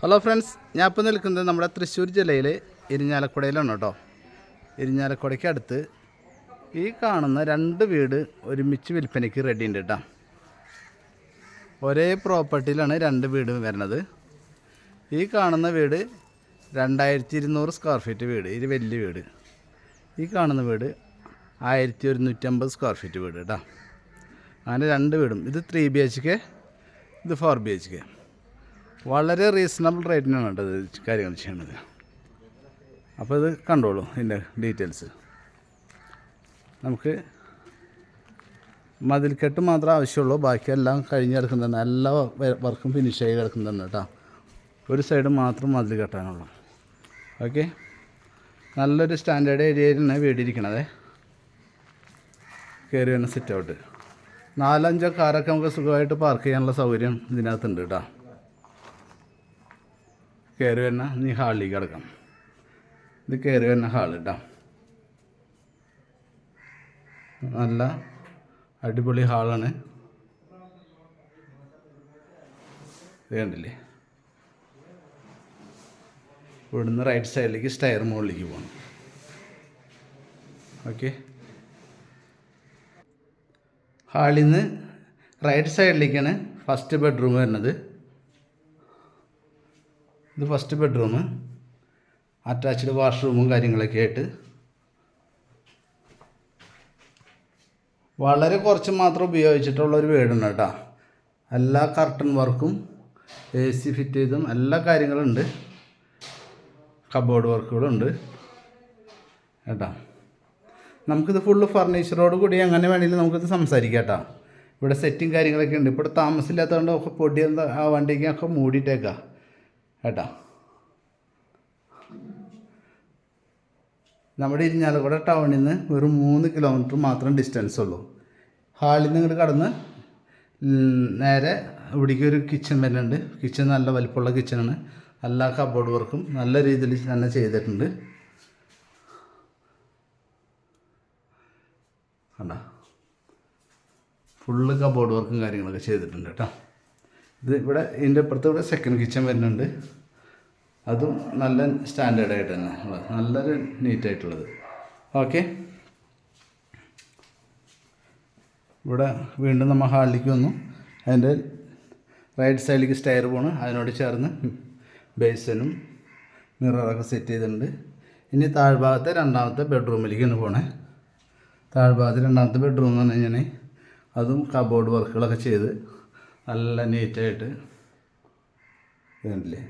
Hello friends ഞാൻ ഇപ്പോൾ നിൽക്കുന്നത് നമ്മുടെ തൃശ്ശൂർ ജില്ലയിൽ ഇരിഞ്ഞാലക്കുടയിലാണ് കേട്ടോ. ഇരിഞ്ഞാലക്കുടയ്ക്ക് അടുത്ത് ഈ കാണുന്ന രണ്ട് വീട് ഒരുമിച്ച് വിൽപ്പനയ്ക്ക് റെഡി ഉണ്ട് കേട്ടോ. ഒരേ പ്രോപ്പർട്ടിയിലാണ് രണ്ട് വീട് വരുന്നത്. ഈ കാണുന്ന വീട് രണ്ടായിരത്തി ഇരുന്നൂറ് സ്ക്വയർ ഫീറ്റ് വീട്. ഇത് വലിയ വീട്. ഈ കാണുന്ന വീട് ആയിരത്തി ഒരുന്നൂറ്റമ്പത് സ്ക്വയർ ഫീറ്റ് വീട് കേട്ടോ. അങ്ങനെ രണ്ട് വീടും. ഇത് ത്രീ ബി എച്ച് കെ ഇത് ഫോർ ബി എച്ച് കെ വളരെ റീസണബിൾ റേറ്റിനാണ് കേട്ടോ കാര്യങ്ങൾ ചെയ്യണത്. അപ്പോൾ ഇത് കണ്ടോളൂ ഇതിന്റെ ഡീറ്റെയിൽസ് നമുക്ക് മതിൽക്കെട്ട് മാത്രമേ ആവശ്യമുള്ളൂ. ബാക്കിയെല്ലാം കഴിഞ്ഞ് കിടക്കുന്നതാണ് എല്ലാ വർക്കും ഫിനിഷ് ആയി കിടക്കുന്നതാണ് കേട്ടോ. ഒരു സൈഡ് മാത്രം മതിൽ കെട്ടാനുള്ളൂ. ഓക്കെ നല്ലൊരു സ്റ്റാൻഡേർഡ് ഏരിയയിലാണ് വീടിരിക്കണത്. കയറി വരുന്ന സിറ്റ് ഔട്ട് നാലഞ്ചോ കാറൊക്കെ നമുക്ക് സുഖമായിട്ട് പാർക്ക് ചെയ്യാനുള്ള സൗകര്യം ഇതിനകത്തുണ്ട് കേട്ടോ. കയറി വരുന്ന നീ ഹാളിലേക്ക് കിടക്കാം ഇത് കയറി വരുന്ന ഹാൾ കേട്ടോ നല്ല അടിപൊളി ഹാളാണ് കണ്ടില്ലേ? ഇവിടുന്ന് റൈറ്റ് സൈഡിലേക്ക് സ്റ്റയർ മുകളിലേക്ക് പോകണം ഓക്കെ ഹാളിൽ നിന്ന് റൈറ്റ് സൈഡിലേക്കാണ് ഫസ്റ്റ് ബെഡ്റൂം വരുന്നത്. ഇത് ഫസ്റ്റ് ബെഡ്റൂം അറ്റാച്ച്ഡ് വാഷ്റൂമും കാര്യങ്ങളൊക്കെ ആയിട്ട്. വളരെ കുറച്ച് മാത്രം ഉപയോഗിച്ചിട്ടുള്ള ഒരു വീടുണ്ട് കേട്ടോ. എല്ലാ കർട്ടൺ വർക്കും എ സി ഫിറ്റ് ചെയ്തും എല്ലാ കാര്യങ്ങളും ഉണ്ട് കബോർഡ് വർക്കുകളുണ്ട് കേട്ടോ. നമുക്കിത് ഫുള്ള് ഫർണിച്ചറോട് കൂടി എങ്ങനെ വേണമെങ്കിലും നമുക്കിത് സംസാരിക്കാം കേട്ടോ. ഇവിടെ സെറ്റും കാര്യങ്ങളൊക്കെ ഉണ്ട്. ഇവിടെ താമസമില്ലാത്തതുകൊണ്ട് ഒക്കെ പൊടി എന്താ ആ വണ്ടിക്കൊക്കെ മൂടിയിട്ടേക്കാം. കേട്ടോ. നമ്മുടെ ഇരിഞ്ഞാലക്കുട ടൗണിൽ നിന്ന് വെറും മൂന്ന് കിലോമീറ്റർ മാത്രം ഡിസ്റ്റൻസ് ഉള്ളൂ. ഹാളിൽ നിന്ന് ഇങ്ങോട്ട് കടന്ന് നേരെ ഇവിടേക്ക് ഒരു കിച്ചൺ വരുന്നുണ്ട് കിച്ചൺ നല്ല വലിപ്പമുള്ള കിച്ചണാണ് എല്ലാ കബോർഡ് വർക്കും നല്ല രീതിയിൽ തന്നെ ചെയ്തിട്ടുണ്ട്. കണ്ട? ഫുള്ള് കബോർഡ് വർക്കും കാര്യങ്ങളൊക്കെ ചെയ്തിട്ടുണ്ട് കേട്ടോ. ഇത് ഇവിടെ ഇതിന്റെ അപ്പുറത്ത് ഇവിടെ സെക്കൻഡ് കിച്ചൺ വരുന്നുണ്ട്. അതും നല്ല സ്റ്റാൻഡേർഡ് ആയിട്ട് തന്നെ ഉള്ളത്. നല്ലൊരു നീറ്റായിട്ടുള്ളത് ഓക്കെ ഇവിടെ വീണ്ടും നമ്മൾ ഹാളിലേക്ക് വന്നു. അതിന്റെ റൈറ്റ് സൈഡിലേക്ക് സ്റ്റയർ പോണ്. അതിനോട് ചേർന്ന് ബേസനും മിററൊക്കെ സെറ്റ് ചെയ്തിട്ടുണ്ട്. ഇനി താഴ്ഭാഗത്തെ രണ്ടാമത്തെ ബെഡ്റൂമിലേക്കാണ് പോണേ. താഴ്ഭാഗത്തെ രണ്ടാമത്തെ ബെഡ്റൂം എന്ന് പറഞ്ഞു കഴിഞ്ഞാൽ അതും കബോർഡ് വർക്കുകളൊക്കെ ചെയ്ത് നല്ല നീറ്റായിട്ട് ഇതുണ്ടല്ലേ?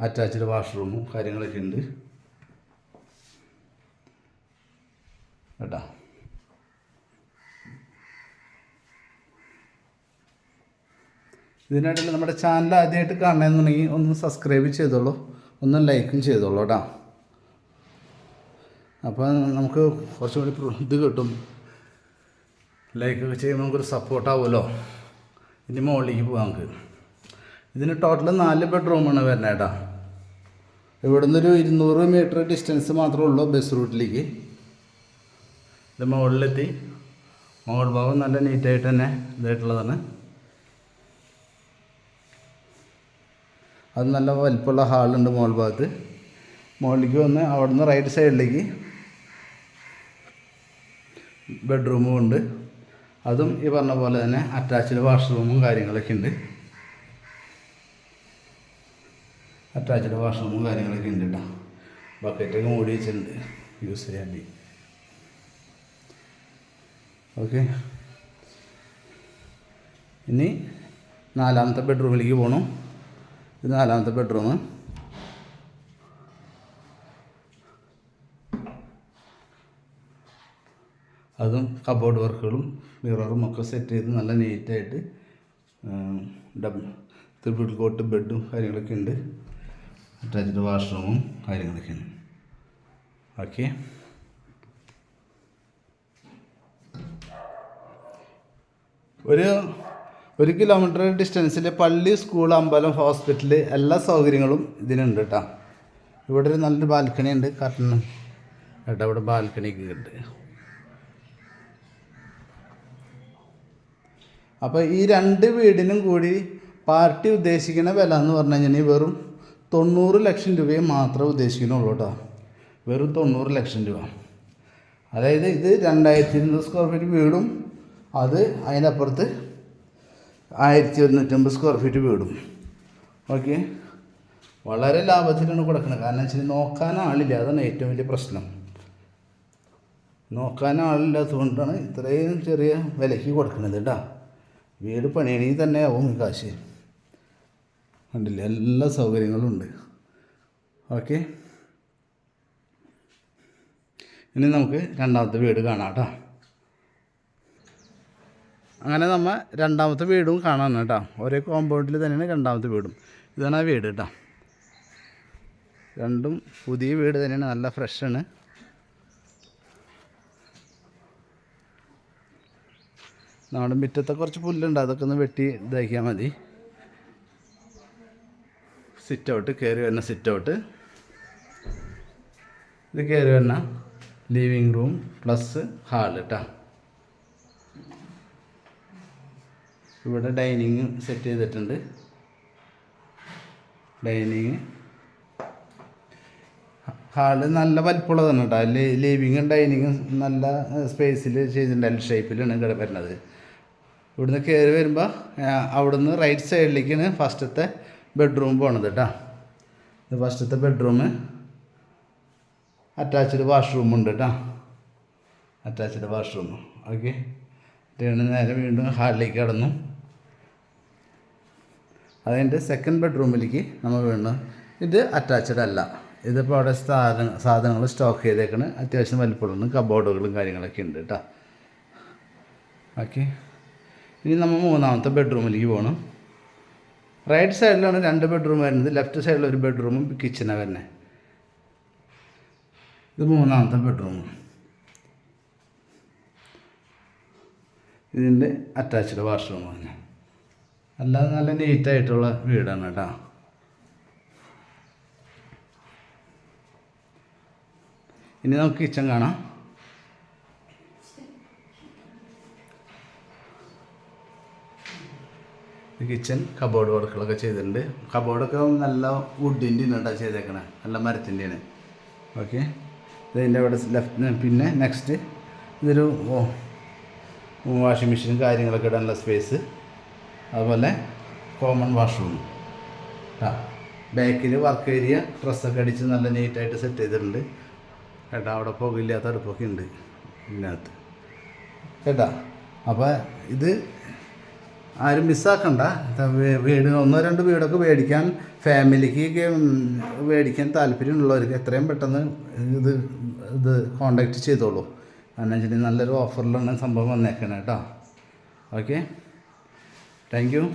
അറ്റാച്ച്ഡ് വാഷ്റൂമും കാര്യങ്ങളൊക്കെ ഉണ്ട്. കേട്ടോ? ഇതിനായിട്ട് നമ്മുടെ ചാനൽ ആദ്യമായിട്ട് കാണണമെന്നുണ്ടെങ്കിൽ ഒന്ന് സബ്സ്ക്രൈബ് ചെയ്തോളൂ. ഒന്ന് ലൈക്കും ചെയ്തോളൂ കേട്ടോ. അപ്പോൾ നമുക്ക് കുറച്ചും കൂടി ഇത് കിട്ടും. ലൈക്കൊക്കെ ചെയ്യുമ്പോൾ നമുക്കൊരു സപ്പോർട്ടാവുമല്ലോ ഇനി മുകളിലേക്ക് പോകാം നമുക്ക്. ഇതിന് ടോട്ടൽ നാല് ബെഡ്റൂമാണ് വരുന്നത് കേട്ടോ ഇവിടെ നിന്നൊരു ഇരുന്നൂറ് മീറ്റർ ഡിസ്റ്റൻസ് മാത്രമേ ഉള്ളൂ ബസ് റൂട്ടിലേക്ക് ഇത് മുകളിലെത്തി മുകൾ ഭാഗം നല്ല നീറ്റായിട്ട് തന്നെ ഇതായിട്ടുള്ളതാണ്. അത് നല്ല വലിപ്പമുള്ള ഹാളുണ്ട് മുകൾ ഭാഗത്ത്. മുകളിലേക്ക് വന്ന് അവിടുന്ന് റൈറ്റ് സൈഡിലേക്ക് ബെഡ്റൂമും ഉണ്ട്. അതും ഈ പറഞ്ഞ പോലെ തന്നെ അറ്റാച്ച്ഡ് വാഷ്റൂമും കാര്യങ്ങളൊക്കെ ഉണ്ട്. അറ്റാച്ച്ഡ് വാഷ്റൂമും കാര്യങ്ങളൊക്കെ ഉണ്ട് കേട്ടോ ബക്കറ്റൊക്കെ മൂടി വെച്ചിട്ടുണ്ട്. യൂസ് ചെയ്യാൻ വേണ്ടി. ഓക്കെ ഇനി നാലാമത്തെ ബെഡ്റൂമിലേക്ക് പോകണം ഇത് നാലാമത്തെ ബെഡ്റൂം അതും കബോർഡ് വർക്കുകളും മിററും ഒക്കെ സെറ്റ് ചെയ്ത് നല്ല നീറ്റായിട്ട് ഡബിൾ ത്രിപിൾ കോട്ട് ബെഡും കാര്യങ്ങളൊക്കെ ഉണ്ട്. അറ്റാച്ച്ഡ് വാഷ്റൂമും കാര്യങ്ങളൊക്കെ ഉണ്ട്. ഓക്കെ ഒരു ഒരു കിലോമീറ്റർ ഡിസ്റ്റൻസിൽ പള്ളി സ്കൂൾ അമ്പലം ഹോസ്പിറ്റൽ എല്ലാ സൗകര്യങ്ങളും ഇതിനുണ്ട് കേട്ടോ. ഇവിടെ ഒരു നല്ലൊരു ബാൽക്കണി ഉണ്ട് കർട്ടൻ കേട്ടോ ഇവിടെ ബാൽക്കണിക്ക് ഉണ്ട്. അപ്പോൾ ഈ രണ്ട് വീടിനും കൂടി പാർട്ടി ഉദ്ദേശിക്കുന്ന വില എന്ന് പറഞ്ഞു കഴിഞ്ഞാൽ വെറും തൊണ്ണൂറ് ലക്ഷം രൂപയെ മാത്രമേ ഉദ്ദേശിക്കുന്നുള്ളൂ കേട്ടോ വെറും തൊണ്ണൂറ് ലക്ഷം രൂപ. അതായത് ഇത് രണ്ടായിരത്തി ഇരുന്നൂറ് സ്ക്വയർ ഫീറ്റ് വീടും അത് അതിനപ്പുറത്ത് ആയിരത്തി ഒരുന്നൂറ്റമ്പത് സ്ക്വയർ ഫീറ്റ് വീടും. ഓക്കെ വളരെ ലാഭത്തിലാണ് കൊടുക്കുന്നത് കാരണം വെച്ചാൽ നോക്കാൻ ആളില്ല. അതാണ് ഏറ്റവും വലിയ പ്രശ്നം. നോക്കാൻ ആളില്ലാത്തതുകൊണ്ടാണ് ഇത്രയും ചെറിയ വിലയ്ക്ക് കൊടുക്കുന്നത് കേട്ടോ വീട് പണിയണമെങ്കിൽ തന്നെ ആവും കാശ്. കണ്ടില്ലേ? എല്ലാ സൗകര്യങ്ങളും ഉണ്ട്. ഓക്കെ. ഇനി നമുക്ക് രണ്ടാമത്തെ വീട് കാണാം കേട്ടോ. അങ്ങനെ നമ്മൾ രണ്ടാമത്തെ വീടും കാണാൻ കേട്ടോ. ഒരേ കോമ്പൗണ്ടിൽ തന്നെയാണ് രണ്ടാമത്തെ വീടും. ഇതാണ് ആ വീട് കേട്ടോ. രണ്ടും പുതിയ വീട് തന്നെയാണ്. നല്ല ഫ്രഷാണ് നമ്മുടെ മുറ്റത്തെ കുറച്ച് പുല്ലുണ്ട്. അതൊക്കെ ഒന്ന് വെട്ടി ഇതാക്കിയാൽ മതി. സിറ്റ് ഔട്ട് കയറി വരുന്ന സിറ്റ് ഔട്ട് ഇത് കയറി വരുന്ന ലിവിങ് റൂം പ്ലസ് ഹാൾ കേട്ടോ ഇവിടെ ഡൈനിങ് സെറ്റ് ചെയ്തിട്ടുണ്ട്. ഡൈനിങ് ഹാൾ നല്ല വലിപ്പമുള്ളതാണ് കേട്ടോ ലിവിങ്ങും ഡൈനിങ്ങും നല്ല സ്പേസിൽ ചെയ്തിട്ടുണ്ട്. എൽ ഷേപ്പിലാണ് ഇവിടെ വരുന്നത്. ഇവിടുന്ന് കയറി വരുമ്പോൾ അവിടുന്ന് റൈറ്റ് സൈഡിലേക്കാണ് ഫസ്റ്റത്തെ ബെഡ്റൂം പോണത് കേട്ടോ ഇത് ഫസ്റ്റത്തെ ബെഡ്റൂം അറ്റാച്ച്ഡ് വാഷ്റൂം ഉണ്ട് കേട്ടോ അറ്റാച്ച്ഡ് വാഷ്റൂം ഓക്കെ വീണ്ടും നേരെ വീണ്ടും ഹാളിലേക്ക് കടന്നു. അതിന്റെ സെക്കൻഡ് ബെഡ്റൂമിലേക്ക് നമ്മൾ വീണ്ടും ഇത് അറ്റാച്ച്ഡ് അല്ല. ഇതിപ്പോൾ അവിടെ സാധന സാധനങ്ങൾ സ്റ്റോക്ക് ചെയ്തേക്കണ്. അത്യാവശ്യം വലിപ്പമുള്ള കബോർഡുകളും കാര്യങ്ങളൊക്കെ ഉണ്ട് കേട്ടോ ഓക്കെ ഇനി നമ്മൾ മൂന്നാമത്തെ ബെഡ്റൂമിലേക്ക് പോകണം റൈറ്റ് സൈഡിലാണ് രണ്ട് ബെഡ്റൂം വരുന്നത്. ലെഫ്റ്റ് സൈഡിൽ ഒരു ബെഡ്റൂമും കിച്ചനാണ് വരുന്നത് ഇത് മൂന്നാമത്തെ ബെഡ്റൂം ഇതിന്റെ അറ്റാച്ച്ഡ് വാഷ്റൂം വാഷ്റൂമാണ് അല്ലാതെ നല്ല നീറ്റായിട്ടുള്ള വീടാണ് കേട്ടോ. ഇനി നമുക്ക് കിച്ചൺ കാണാം. കിച്ചൺ കബോർഡ് വർക്കുകളൊക്കെ ചെയ്തിട്ടുണ്ട്. കബോർഡൊക്കെ നല്ല വുഡിന്റെ കേട്ടോ ചെയ്തേക്കണേ. നല്ല മരത്തിന്റെയാണ് ഓക്കെ ഇതിന്റെ അവിടെ ലെഫ്റ്റ് പിന്നെ നെക്സ്റ്റ് ഇതൊരു വാഷിംഗ് മെഷീനും കാര്യങ്ങളൊക്കെ ഇടാനുള്ള സ്പേസ് അതുപോലെ കോമൺ വാഷ്റൂം ആ ബാക്കിൽ വർക്ക് ഏരിയ ഡ്രസ്സൊക്കെ അടിച്ച് നല്ല നീറ്റായിട്ട് സെറ്റ് ചെയ്തിട്ടുണ്ട്. കേട്ടോ അവിടെ പുകയില്ലാത്ത അടുപ്പൊക്കെ ഉണ്ട് ഇതിനകത്ത്. കേട്ടോ അപ്പോൾ ഇത് ആരും മിസ്സാക്കണ്ട. വീട് ഒന്നോ രണ്ടോ വീടൊക്കെ മേടിക്കാൻ ഫാമിലിക്ക് മേടിക്കാൻ താല്പര്യമുള്ളവർക്ക് എത്രയും പെട്ടെന്ന് ഇത് ഇത് കോണ്ടാക്ട് ചെയ്തോളൂ. കാരണം വെച്ചിട്ടുണ്ടെങ്കിൽ നല്ലൊരു ഓഫറിലാണ് സംഭവം വന്നേക്കണേ കേട്ടോ. ഓക്കെ. Thank you.